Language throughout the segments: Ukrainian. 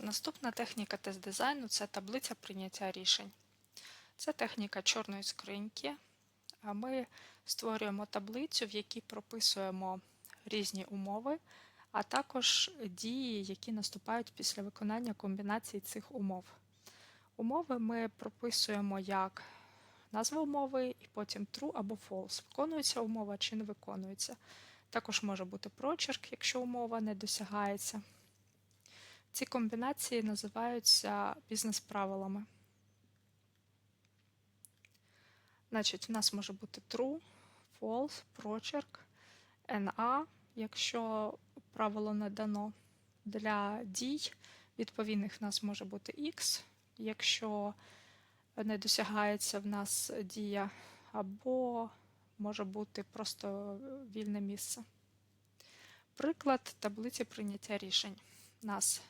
Наступна техніка тест дизайну це таблиця прийняття рішень. Це техніка чорної скриньки. Ми створюємо таблицю, в якій прописуємо різні умови, а також дії, які наступають після виконання комбінації цих умов. Умови ми прописуємо як назва умови, і потім true або false. Виконується умова чи не виконується. Також може бути прочерк, якщо умова не досягається. Ці комбінації називаються бізнес-правилами. Значить, у нас може бути true, false, прочерк, NA, якщо правило не дано. Для дій відповідних в нас може бути X, якщо не досягається в нас дія, або може бути просто вільне місце. Приклад таблиці прийняття рішень. У нас,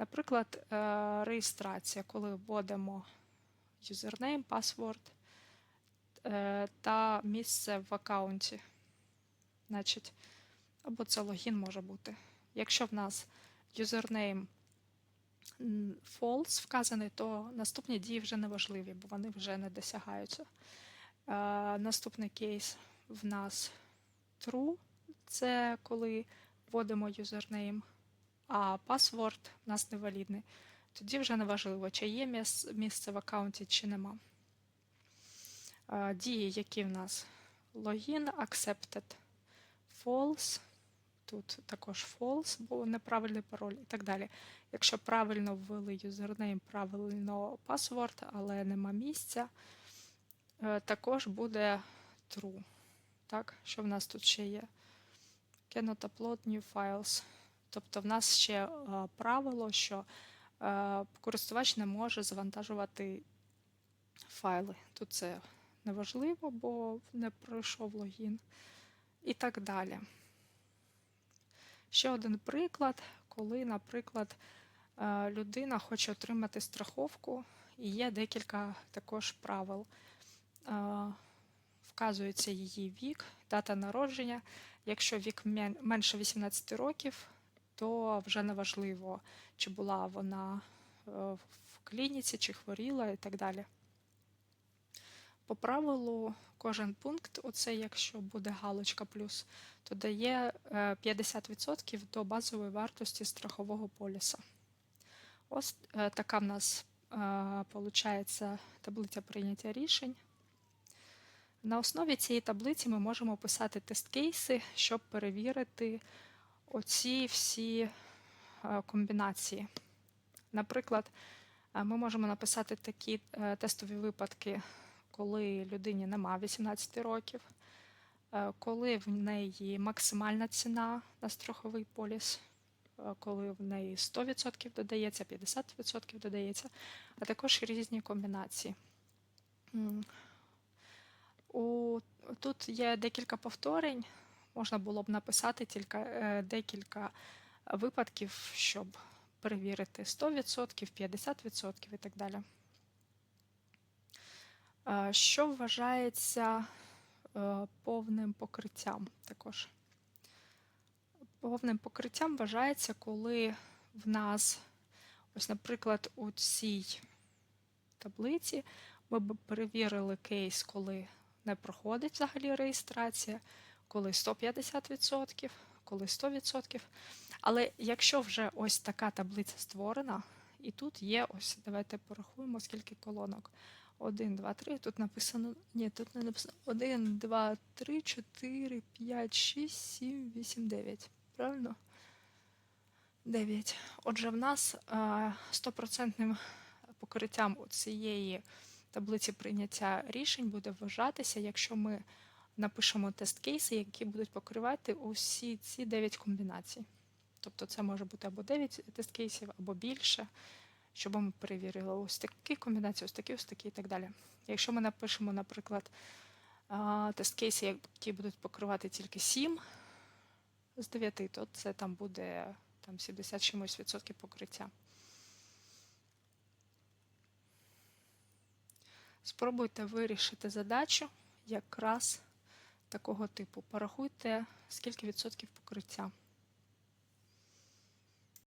наприклад, е, реєстрація, коли вводимо юзернейм, пасворд е, та місце в аккаунті. Значить, або це логін може бути. Якщо в нас юзернейм false вказаний, то наступні дії вже не важливі, бо вони вже не досягаються. Е, Наступний кейс в нас true, це коли вводимо юзернейм, а пасворд в нас невалідний. Тоді вже не важливо, чи є місце в аккаунті, чи нема. Дії, які в нас логін, accepted, false, тут також false, бо неправильний пароль і так далі. Якщо правильно ввели юзернейм, правильно пасворд, але нема місця, е, також буде true. Так, що в нас тут ще є? Cannot upload new files. Тобто в нас ще е, правило, що е, користувач не може завантажувати файли. Тут це неважливо, бо не пройшов логін. І так далі. Ще один приклад, коли, наприклад, е, людина хоче отримати страховку, і є декілька також правил. Вказується її вік, дата народження. Якщо вік менше 18 років, то вже не важливо, чи була вона е, в клініці, чи хворіла і так далі. По правилу, кожен пункт, оце якщо буде галочка плюс, то дає е, 50% до базової вартості страхового поліса. Ось е, така в нас виходить таблиця прийняття рішень. На основі цієї таблиці ми можемо писати тест-кейси, щоб перевірити оці всі е, комбінації. Наприклад, е, ми можемо написати такі е, тестові випадки, коли людині нема 18 років, коли в неї максимальна ціна на страховий поліс, коли в неї 100% додається, 50% додається, а також різні комбінації. У, тут є декілька повторень. Можна було б написати тільки е, декілька випадків, щоб перевірити 100%, 50% і так далі. Е, Що вважається е, повним покриттям також? Повним покриттям вважається, коли в нас, ось, наприклад, у цій таблиці ми б перевірили кейс, коли не проходить взагалі реєстрація, коли 150%, коли 100%. Але якщо вже ось така таблиця створена, і тут є ось, давайте порахуємо, скільки колонок. 1, 2, 3, тут написано, ні, тут не написано 1, 2, 3, 4, 5, 6, 7, 8, 9. Правильно? 9. Отже, в нас е, 100% покриттям цієї таблиці прийняття рішень буде вважатися, якщо ми напишемо тест-кейси, які будуть покривати усі ці 9 комбінацій. Тобто це може бути або 9 тест-кейсів, або більше, щоб ми перевірили ось такі комбінації, ось такі, ось такі і так далі. Якщо ми напишемо, наприклад, тест-кейси, які будуть покривати тільки 7 з 9, то це там буде там, 70 чимось відсотків покриття. Спробуйте вирішити задачу якраз такого типу. Порахуйте, скільки відсотків покриття.